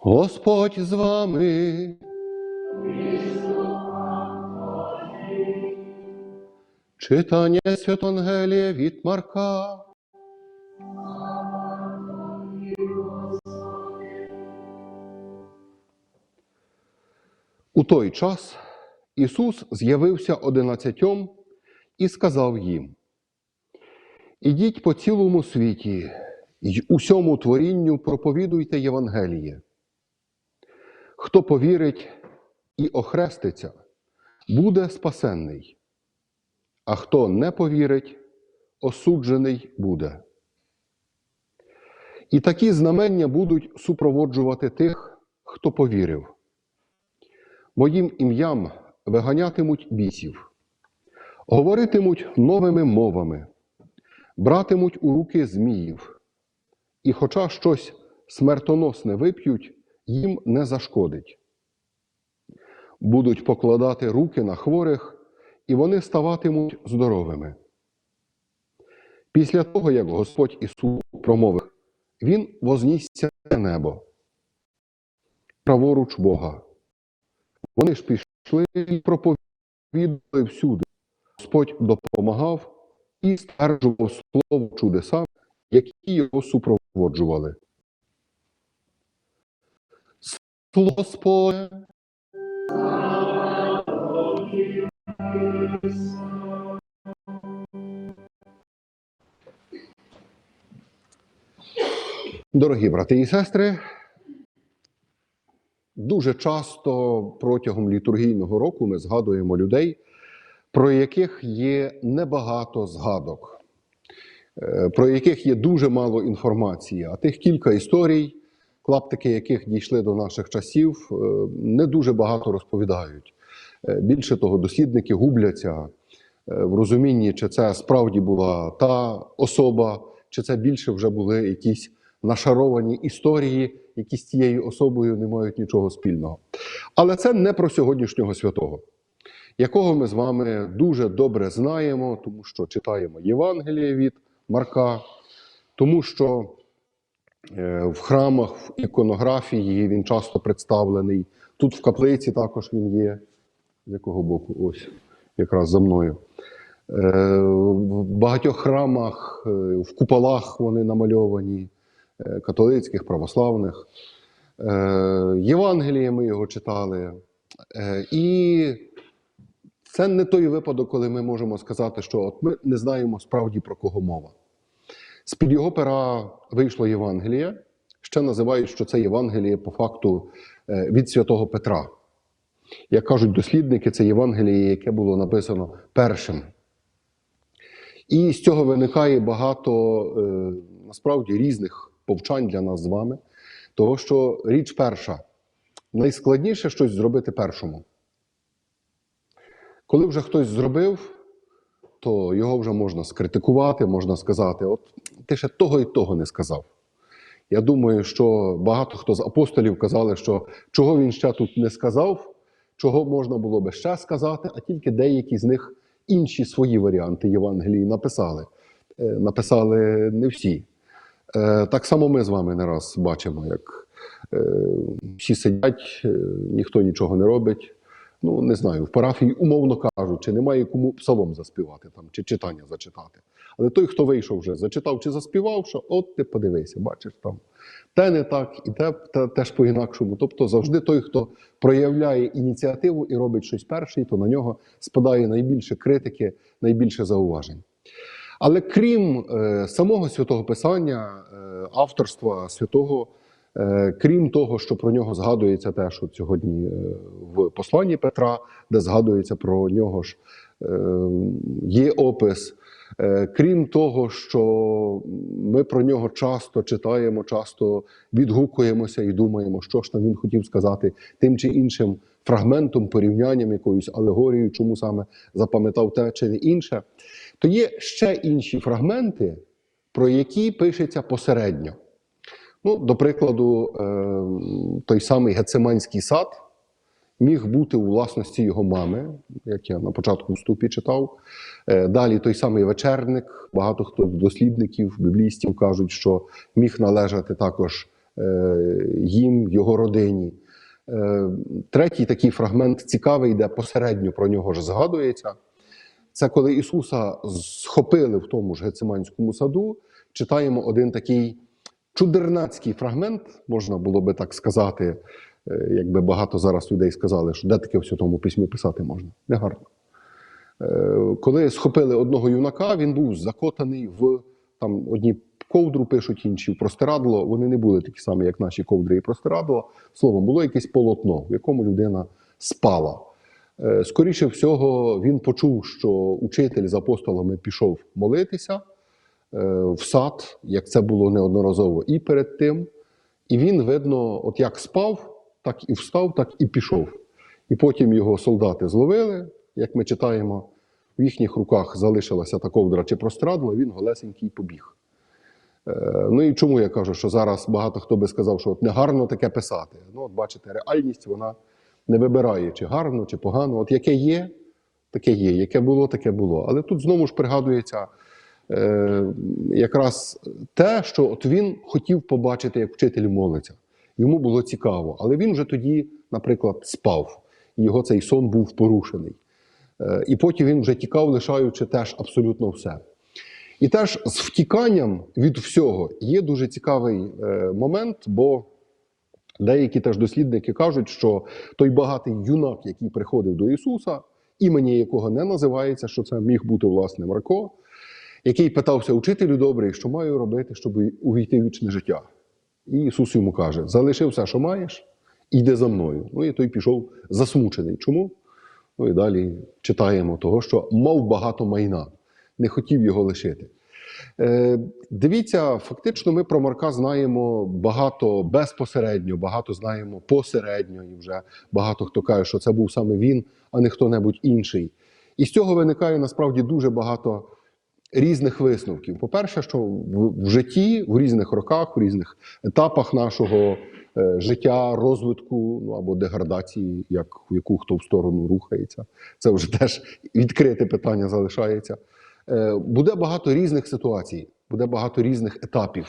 Господь з вами. Читання Святого Ангелія від Марка. У той час Ісус з'явився одинадцятьом і сказав їм: Ідіть по цілому світі й усьому творінню проповідуйте Євангеліє. Хто повірить і охреститься, буде спасенний, а хто не повірить, осуджений буде. І такі знамення будуть супроводжувати тих, хто повірив. Моїм ім'ям виганятимуть бісів, говоритимуть новими мовами, братимуть у руки зміїв, і, хоча щось смертоносне вип'ють, їм не зашкодить. Будуть покладати руки на хворих, і вони ставатимуть здоровими. Після того, як Господь Ісус промовив, Він вознісся на небо, праворуч Бога. Вони ж пішли і проповідували всюди. Господь допомагав і стверджував слово чудеса, які його супроводжували. Слово Господь. Дорогі брати і сестри, дуже часто протягом літургійного року ми згадуємо людей, про яких є небагато згадок, е, про яких є дуже мало інформації, а тих кілька історій, клаптики яких дійшли до наших часів, е, не дуже багато розповідають. Е, Більше того, дослідники губляться е, в розумінні, чи це справді була та особа, чи це більше вже були якісь нашаровані історії, які з тією особою не мають нічого спільного. Але це не про сьогоднішнього святого, якого ми з вами дуже добре знаємо, тому що читаємо Євангеліє від Марка, тому що в храмах, в іконографії він часто представлений. Тут в каплиці також він є. З якого боку? Ось, якраз за мною. Е, В багатьох храмах, е, в куполах вони намальовані, е, католицьких, православних. Е, Євангеліє ми його читали. Е, І це не той випадок, коли ми можемо сказати, що от ми не знаємо справді про кого мова. З-під його пера вийшло Євангеліє. Ще називають, що це Євангеліє по факту е, від святого Петра. Як кажуть дослідники, це Євангеліє, яке було написано першим. І з цього виникає багато е, насправді різних повчань для нас з вами. Того, що річ перша, найскладніше щось зробити першому. Коли вже хтось зробив, то його вже можна скритикувати, можна сказати: от ти ще того і того не сказав. Я думаю, що багато хто з апостолів казали, що чого він ще тут не сказав, чого можна було би ще сказати, а тільки деякі з них інші свої варіанти Євангелії написали. Е, Написали не всі. Е, Так само ми з вами не раз бачимо, як е, всі сидять, ніхто нічого не робить. Ну, не знаю, в парафії, умовно кажучи, немає кому псалом заспівати там, чи читання зачитати. Але той, хто вийшов вже, зачитав чи заспівав, що от ти подивися, бачиш там. Те не так, і те, те теж по-інакшому. Тобто завжди той, хто проявляє ініціативу і робить щось перший, то на нього спадає найбільше критики, найбільше зауважень. Але крім е, самого святого Писання, е, авторства святого, крім того, що про нього згадується теж от сьогодні е, в посланні Петра, де згадується про нього ж е, є опис. Е, Крім того, що ми про нього часто читаємо, часто відгукуємося і думаємо, що ж там він хотів сказати тим чи іншим фрагментом, порівнянням, якоюсь алегорією, чому саме запам'ятав те чи не інше, то є ще інші фрагменти, про які пишеться посередньо. Ну, до прикладу, е, той самий Гециманський сад міг бути у власності його мами, як я на початку вступі читав. Е, Далі той самий вечерник. Багато хто дослідників, біблістів кажуть, що міг належати також е, їм, його родині. Третій такий фрагмент цікавий, де посередньо про нього ж згадується. Це коли Ісуса схопили в тому ж Гециманському саду, читаємо один такий чудернацький фрагмент, можна було би так сказати, е, якби багато зараз людей сказали, що де таке в Святому письмі писати можна. Негарно. Е, Коли схопили одного юнака, він був закотаний в там одні ковдру пишуть, інші в простирадло. Вони не були такі самі, як наші ковдри і простирадло. Словом, було якесь полотно, в якому людина спала. Е, Скоріше всього, він почув, що учитель з апостолами пішов молитися в сад, як це було неодноразово і перед тим. І він, видно, от як спав, так і встав, так і пішов. І потім його солдати зловили, як ми читаємо, в їхніх руках залишилася та ковдра чи прострадло, він голесенький побіг. Е, Ну і чому я кажу, що зараз багато хто би сказав, що от не гарно таке писати. Ну, от бачите, реальність вона не вибирає, чи гарно, чи погано. От яке є, таке є, яке було, таке було. Але тут знову ж пригадується е, якраз те, що от він хотів побачити, як вчитель молиться. Йому було цікаво, але він вже тоді, наприклад, спав, і його цей сон був порушений. Е, І потім він вже тікав, лишаючи теж абсолютно все. І теж з втіканням від всього є дуже цікавий е, момент, бо деякі теж дослідники кажуть, що той багатий юнак, який приходив до Ісуса, імені якого не називається, що це міг бути власне Марко, який питався учителю добрий, що маю робити, щоб увійти в вічне життя. І Ісус йому каже: залиши все, що маєш, і за мною. Ну і той пішов засмучений. Чому? Ну і далі читаємо того, що мав багато майна, не хотів його лишити. Е, дивіться, фактично, ми про Марка знаємо багато безпосередньо, багато знаємо посередньо, і вже багато хто каже, що це був саме він, а не хто-небудь інший. І з цього виникає насправді дуже багато різних висновків. По-перше, що в, житті, в різних роках, в різних етапах нашого е, життя, розвитку ну, або деградації, як в яку хто в сторону рухається, це вже теж відкрите питання залишається. Е, буде багато різних ситуацій, буде багато різних етапів,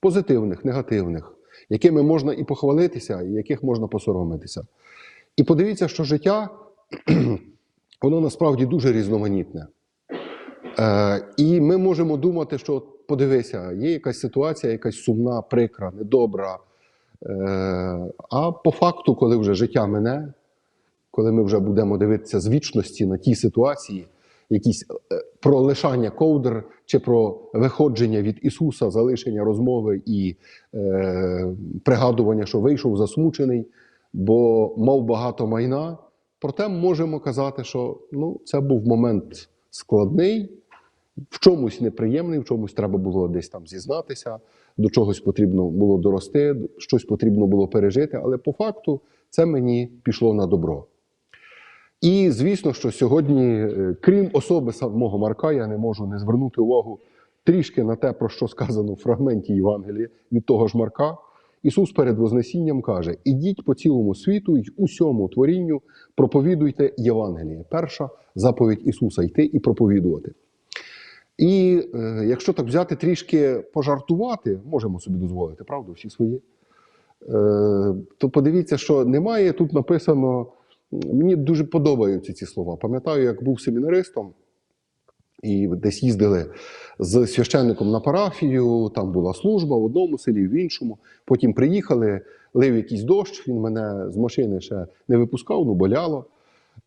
позитивних, негативних, якими можна і похвалитися, і яких можна посоромитися. І подивіться, що життя воно насправді дуже різноманітне. Е, і ми можемо думати, що подивися, є якась ситуація, якась сумна, прикра, недобра. Е, а по факту, коли вже життя мине, коли ми вже будемо дивитися з вічності на ті ситуації, якісь е, про лишання ковдр чи про виходження від Ісуса, залишення розмови і е, пригадування, що вийшов засмучений, бо мав багато майна. Проте можемо казати, що ну, це був момент складний, в чомусь неприємний, в чомусь треба було десь там зізнатися, до чогось потрібно було дорости, щось потрібно було пережити, але по факту це мені пішло на добро. І звісно, що сьогодні, е, крім особи самого Марка, я не можу не звернути увагу трішки на те, про що сказано в фрагменті Євангелія від того ж Марка. Ісус перед Вознесінням каже: Ідіть по цілому світу й усьому творінню проповідуйте Євангеліє. Перша заповідь Ісуса йти і проповідувати. І е, якщо так взяти трішки пожартувати, можемо собі дозволити, правда, всі свої, е, то подивіться, що немає тут написано. Мені дуже подобаються ці слова. Пам'ятаю, як був семінаристом, і десь їздили з священником на парафію, там була служба в одному селі, в іншому. Потім приїхали, лив якийсь дощ, він мене з машини ще не випускав, ну боляло.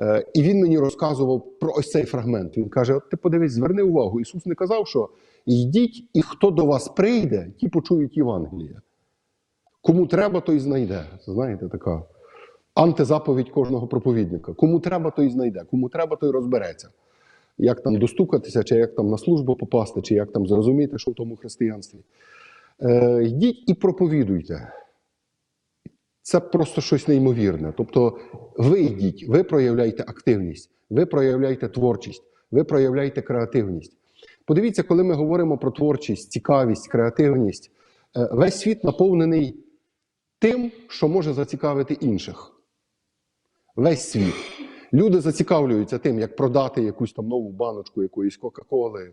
Е, І він мені розказував про ось цей фрагмент. Він каже: От ти подивись, зверни увагу. Ісус не казав, що йдіть, і хто до вас прийде, ті почують Євангелія. Кому треба, той знайде. Знаєте, така антизаповідь кожного проповідника. Кому треба, той знайде, кому треба, той розбереться. Як там достукатися, чи як там на службу попасти, чи як там зрозуміти, що в тому християнстві. Е, йдіть і проповідуйте. Це просто щось неймовірне. Тобто, ви йдіть, ви проявляєте активність, ви проявляєте творчість, ви проявляєте креативність. Подивіться, коли ми говоримо про творчість, цікавість, креативність, е, весь світ наповнений тим, що може зацікавити інших. Весь світ. Люди зацікавлюються тим, як продати якусь там нову баночку якоїсь Кока-Коли.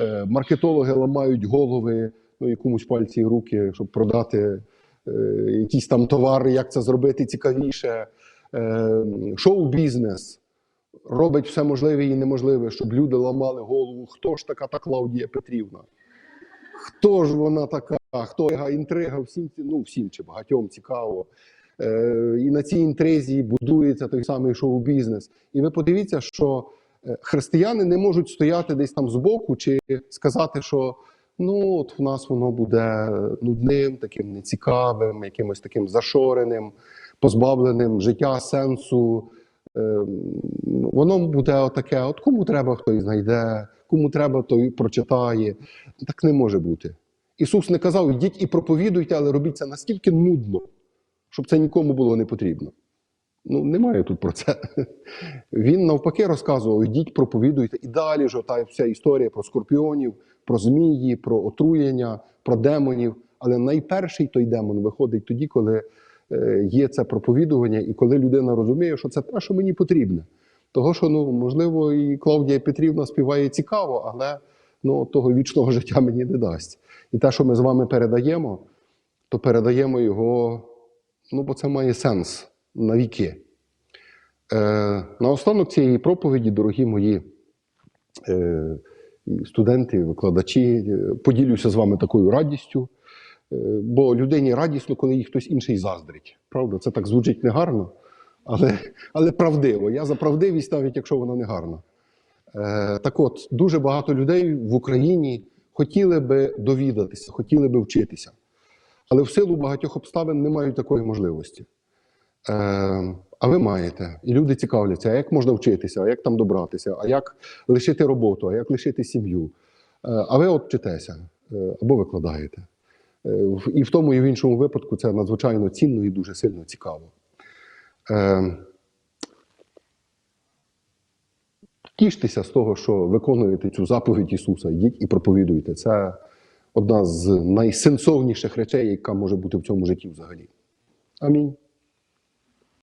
Е, Маркетологи ламають голови, ну і комусь пальці і руки, щоб продати е, якийсь там товар, як це зробити цікавіше, е, шоу-бізнес робить все можливе і неможливе, щоб люди ламали голову. Хто ж така та Клавдія Петрівна? Хто ж вона така? Хто яка інтрига? Всім ну всім чи багатьом цікаво. Е, і на цій інтризі будується той самий шоу-бізнес. І ви подивіться, що християни не можуть стояти десь там збоку чи сказати, що ну от в нас воно буде нудним, таким нецікавим, якимось таким зашореним, позбавленим життя сенсу. Е, Воно буде отаке: от кому треба, хтось знайде, кому треба, той прочитає. Так не може бути. Ісус не казав, йдіть і проповідуйте, але робіть це настільки нудно, щоб це нікому було не потрібно. Ну, немає тут про це. Він навпаки розказував: йдіть, проповідуйте. І далі ж та вся історія про скорпіонів, про змії, про отруєння, про демонів. Але найперший той демон виходить тоді, коли е, є це проповідування, і коли людина розуміє, що це те, що мені потрібне. Того, що ну можливо, і Клавдія Петрівна співає цікаво, але ну, того вічного життя мені не дасть. І те, що ми з вами передаємо, то передаємо його, ну бо це має сенс на віки. Е, наостанок цієї проповіді, дорогі мої е, студенти, викладачі, е, поділюся з вами такою радістю. Е, бо людині радісно, коли їй хтось інший заздрить. Правда, це так звучить негарно, але, але правдиво. Я за правдивість, навіть якщо вона не гарна. Е, так от, дуже багато людей в Україні хотіли би довідатися, хотіли би вчитися, але в силу багатьох обставин не мають такої можливості. А ви маєте, і люди цікавляться, а як можна вчитися, а як там добратися, а як лишити роботу, а як лишити сім'ю. Е, а ви от вчитеся е, або викладаєте. Е, І в тому, і в іншому випадку це надзвичайно цінно і дуже сильно цікаво. Тіштеся з того, що виконуєте цю заповідь Ісуса, йдіть і проповідуйте. Це одна з найсенсовніших речей, яка може бути в цьому житті взагалі. Амінь.